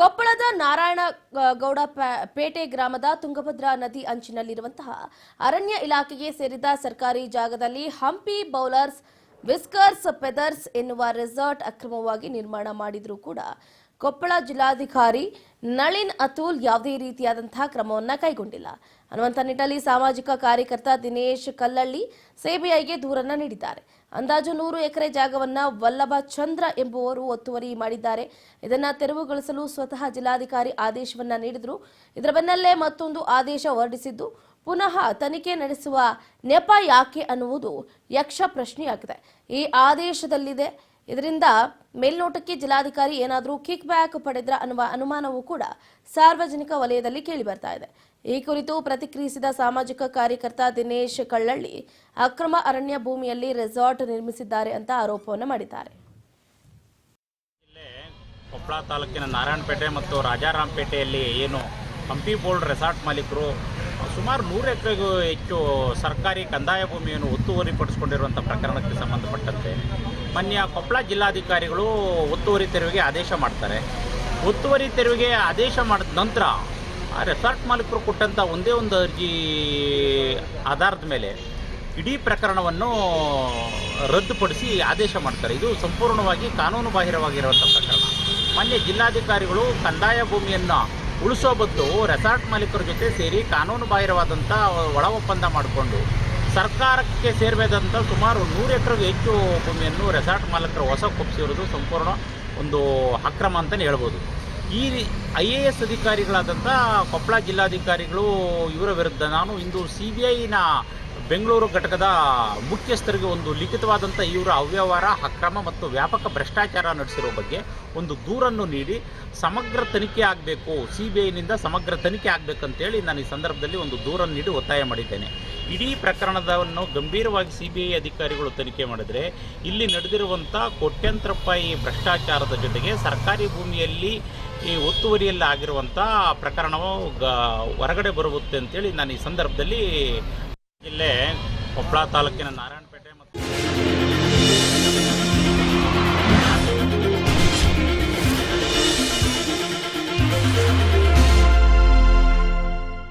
ಕೊಪ್ಪಳದ ನಾರಾಯಣ ಗೌಡ ಪೇಟೆ ಗ್ರಾಮದ ತುಂಗಭದ್ರಾ ನದಿ ಅಂಚಿನಲ್ಲಿರುವಂತಹ ಅರಣ್ಯ ಇಲಾಖೆಗೆ ಸೇರಿದ ಸರ್ಕಾರಿ ಜಾಗದಲ್ಲಿ ಹಂಪಿ ಬೌಲರ್ಸ್, ವಿಸ್ಕರ್ಸ್ ಪೆದರ್ಸ್ ಎನ್ನುವ ರೆಸಾರ್ಟ್ ಅಕ್ರಮವಾಗಿ ನಿರ್ಮಾಣ ಮಾಡಿದರೂ ಕೂಡ ಕೊಪ್ಪಳ ಜಿಲ್ಲಾಧಿಕಾರಿ ನಳಿನ್ ಅತುಲ್ ಯಾವುದೇ ರೀತಿಯಾದಂತಹ ಕ್ರಮವನ್ನ ಕೈಗೊಂಡಿಲ್ಲ. ಅನ್ನುವಂಥ ನಿಟ್ಟಲ್ಲಿ ಸಾಮಾಜಿಕ ಕಾರ್ಯಕರ್ತ ದಿನೇಶ್ ಕಲ್ಲಳ್ಳಿ ಸಿಬಿಐಗೆ ದೂರನ್ನ ನೀಡಿದ್ದಾರೆ. ಅಂದಾಜು ನೂರು ಎಕರೆ ಜಾಗವನ್ನ ವಲ್ಲಭ ಚಂದ್ರ ಎಂಬುವರು ಒತ್ತುವರಿ ಮಾಡಿದ್ದಾರೆ. ಇದನ್ನು ತೆರವುಗೊಳಿಸಲು ಸ್ವತಃ ಜಿಲ್ಲಾಧಿಕಾರಿ ಆದೇಶವನ್ನ ನೀಡಿದರು. ಇದರ ಬೆನ್ನಲ್ಲೇ ಮತ್ತೊಂದು ಆದೇಶ ಹೊರಡಿಸಿದ್ದು, ಪುನಃ ತನಿಖೆ ನಡೆಸುವ ನೆಪ ಯಾಕೆ ಅನ್ನುವುದು ಯಕ್ಷ ಪ್ರಶ್ನೆಯಾಗಿದೆ. ಈ ಆದೇಶದಲ್ಲಿದೆ ಇದರಿಂದ ಮೇಲ್ನೋಟಕ್ಕೆ ಜಿಲ್ಲಾಧಿಕಾರಿ ಏನಾದರೂ ಕಿಕ್ ಬ್ಯಾಕ್ ಪಡೆದ್ರ ಅನ್ನುವ ಅನುಮಾನವೂ ಕೂಡ ಸಾರ್ವಜನಿಕ ವಲಯದಲ್ಲಿ ಕೇಳಿ ಬರ್ತಾ ಇದೆ. ಈ ಕುರಿತು ಪ್ರತಿಕ್ರಿಯಿಸಿದ ಸಾಮಾಜಿಕ ಕಾರ್ಯಕರ್ತ ದಿನೇಶ್ ಕಳ್ಳಳ್ಳಿ, ಅಕ್ರಮ ಅರಣ್ಯ ಭೂಮಿಯಲ್ಲಿ ರೆಸಾರ್ಟ್ ನಿರ್ಮಿಸಿದ್ದಾರೆ ಅಂತ ಆರೋಪವನ್ನು ಮಾಡಿದ್ದಾರೆ. ಕೊಪ್ಪಳ ತಾಲೂಕಿನ ನಾರಾಯಣಪೇಟೆ ಮತ್ತು ರಾಜಾರಾಮಪೇಟೆಯಲ್ಲಿ ಏನು ಹಂಪಿ ಬೋಲ್ಡ್ ರೆಸಾರ್ಟ್ ಮಾಲೀಕರು ಸುಮಾರು ನೂರು ಎಕರೆಗೂ ಹೆಚ್ಚು ಸರ್ಕಾರಿ ಕಂದಾಯ ಭೂಮಿಯನ್ನು ಒತ್ತುವರಿ ಪಡಿಸಿಕೊಂಡಿರುವಂಥ ಪ್ರಕರಣಕ್ಕೆ ಸಂಬಂಧಪಟ್ಟಂತೆ ಮಾನ್ಯ ಕೊಪ್ಪಳ ಜಿಲ್ಲಾಧಿಕಾರಿಗಳು ಒತ್ತುವರಿ ತೆರವಿಗೆ ಆದೇಶ ಮಾಡ್ತಾರೆ. ಒತ್ತುವರಿ ತೆರವಿಗೆ ಆದೇಶ ಮಾಡಿದ ನಂತರ ಆ ರೆಸಾರ್ಟ್ ಮಾಲೀಕರು ಕೊಟ್ಟಂಥ ಒಂದೇ ಒಂದು ಅರ್ಜಿ ಆಧಾರದ ಮೇಲೆ ಇಡೀ ಪ್ರಕರಣವನ್ನು ರದ್ದುಪಡಿಸಿ ಆದೇಶ ಮಾಡ್ತಾರೆ. ಇದು ಸಂಪೂರ್ಣವಾಗಿ ಕಾನೂನು ಬಾಹಿರವಾಗಿರುವಂಥ ಪ್ರಕರಣ. ಮಾನ್ಯ ಜಿಲ್ಲಾಧಿಕಾರಿಗಳು ಕಂದಾಯ ಭೂಮಿಯನ್ನು ಉಳಿಸೋ ಬದಲು ರೆಸಾರ್ಟ್ ಮಾಲೀಕರ ಜೊತೆ ಸೇರಿ ಕಾನೂನು ಬಾಹಿರವಾದಂಥ ಒಳ ಒಪ್ಪಂದ ಮಾಡಿಕೊಂಡು ಸರ್ಕಾರಕ್ಕೆ ಸೇರಬೇಕಾದಂಥ ಸುಮಾರು ನೂರು ಎಕರೆಗೂ ಹೆಚ್ಚು ಭೂಮಿಯನ್ನು ರೆಸಾರ್ಟ್ ಮಾಲೀಕರು ಹೊಸ ಕೊಪ್ಪಿಸಿರೋದು ಸಂಪೂರ್ಣ ಒಂದು ಅಕ್ರಮ ಅಂತಲೇ ಹೇಳ್ಬೋದು. ಈ ಐ ಎ ಎಸ್ ಅಧಿಕಾರಿಗಳಾದಂಥ ಕೊಪ್ಪಳ ಜಿಲ್ಲಾಧಿಕಾರಿಗಳು ಇವರ ವಿರುದ್ಧ ನಾನು ಇಂದು ಸಿ ಬಿ ಐನ ಬೆಂಗಳೂರು ಘಟಕದ ಮುಖ್ಯಸ್ಥರಿಗೆ ಒಂದು ಲಿಖಿತವಾದಂಥ ಇವರ ಅವ್ಯವಹಾರ, ಅಕ್ರಮ ಮತ್ತು ವ್ಯಾಪಕ ಭ್ರಷ್ಟಾಚಾರ ನಡೆಸಿರೋ ಬಗ್ಗೆ ಒಂದು ದೂರನ್ನು ನೀಡಿ ಸಮಗ್ರ ತನಿಖೆ ಆಗಬೇಕು ಸಿ ಬಿ ಐನಿಂದ ಸಮಗ್ರ ತನಿಖೆ ಆಗಬೇಕಂತೇಳಿ ನಾನು ಈ ಸಂದರ್ಭದಲ್ಲಿ ಒಂದು ದೂರನ್ನು ನೀಡಿ ಒತ್ತಾಯ ಮಾಡಿದ್ದೇನೆ. ಇಡೀ ಪ್ರಕರಣದವನ್ನು ಗಂಭೀರವಾಗಿ ಸಿ ಬಿ ಐ ಅಧಿಕಾರಿಗಳು ತನಿಖೆ ಮಾಡಿದರೆ ಇಲ್ಲಿ ನಡೆದಿರುವಂಥ ಕೋಟ್ಯಂತರ ರೂಪಾಯಿ ಭ್ರಷ್ಟಾಚಾರದ ಜೊತೆಗೆ ಸರ್ಕಾರಿ ಭೂಮಿಯಲ್ಲಿ ಈ ಒತ್ತುವರಿಯಲ್ಲಿ ಆಗಿರುವಂಥ ಪ್ರಕರಣವು ಹೊರಗಡೆ ಬರುತ್ತೆ ಅಂತೇಳಿ ನಾನು ಈ ಸಂದರ್ಭದಲ್ಲಿ ಜಿಲ್ಲೆ ಕೊಪ್ಪಳ ತಾಲೂಕಿನ ನಾರಾಯಣಪೇಟೆ ಮತ್ತು